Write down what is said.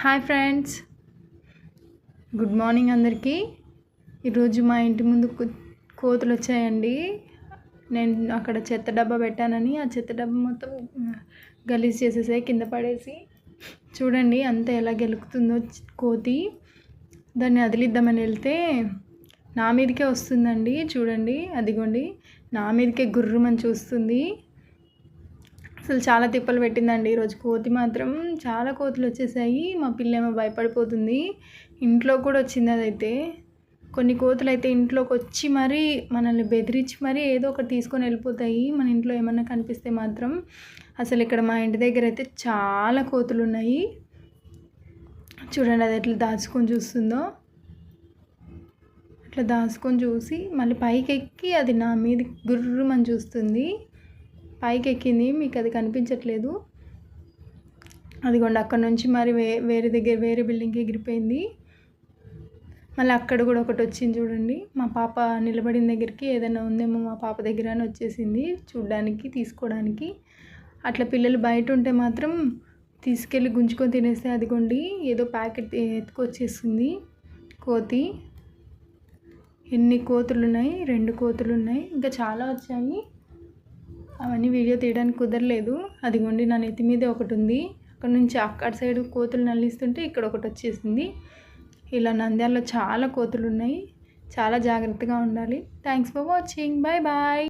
Hi friends. Good morning అందరికీ. ఈరోజు మా ఇంటి ముందు కోతులు వచ్చాయండి. నేను అక్కడ చెత్త డబ్బా పెట్టానని ఆ చెత్త డబ్బా మొత్తం గలీజ్ చేసేసాయి కింద పడేసి. చూడండి అంత ఎలా గెలుకుతుందో కోతి. దాన్ని అదిలిద్దామని వెళ్తే నా మీదకే వస్తుందండి. చూడండి అదిగోండి. నా మీదకే గుర్రమని చూస్తుంది. అసలు చాలా తిప్పలు పెట్టిందండి. ఈరోజు కోతి మాత్రం చాలా కోతులు వచ్చేసాయి. మా పిల్లేమో భయపడిపోతుంది. ఇంట్లో కూడా వచ్చింది అదైతే. కొన్ని కోతులు అయితే ఇంట్లోకి వచ్చి మరీ మనల్ని బెదిరించి మరీ ఏదో ఒకటి తీసుకొని వెళ్ళిపోతాయి. మన ఇంట్లో ఏమన్నా కనిపిస్తే మాత్రం అసలు ఇక్కడ మా ఇంటి దగ్గర అయితే చాలా కోతులు ఉన్నాయి. చూడండి అది ఎట్లా దాచుకొని చూస్తుందో. అట్లా దాచుకొని చూసి మళ్ళీ పైకి ఎక్కి అది నా మీద గుర్రమని చూస్తుంది. పైకి ఎక్కింది మీకు అది కనిపించట్లేదు. అదిగోండి అక్కడ నుంచి మరి వే వేరే దగ్గర వేరే బిల్డింగ్కి ఎగిరిపోయింది. మళ్ళీ అక్కడ కూడా ఒకటి వచ్చింది చూడండి. మా పాప నిలబడిన దగ్గరికి ఏదైనా ఉందేమో మా పాప దగ్గర అని వచ్చేసింది చూడ్డానికి తీసుకోవడానికి. అట్లా పిల్లలు బయట ఉంటే మాత్రం తీసుకెళ్ళి గుంజుకొని తినేస్తే అదిగోండి ఏదో ప్యాకెట్ ఎత్తుకొచ్చేసింది కోతి. ఎన్ని కోతులు ఉన్నాయి రెండు కోతులు ఉన్నాయి ఇంకా చాలా వచ్చాయి. అవన్నీ వీడియో తీయడానికి కుదరలేదు. అదిగోండి నా నెత్తి మీదే ఒకటి ఉంది. అక్కడ నుంచి అక్కడ సైడ్ కోతులు నల్లిస్తుంటే ఇక్కడ ఒకటి వచ్చేసింది. ఇలా నంద్యాలలో చాలా కోతులు ఉన్నాయి. చాలా జాగ్రత్తగా ఉండాలి. Thanks for watching bye bye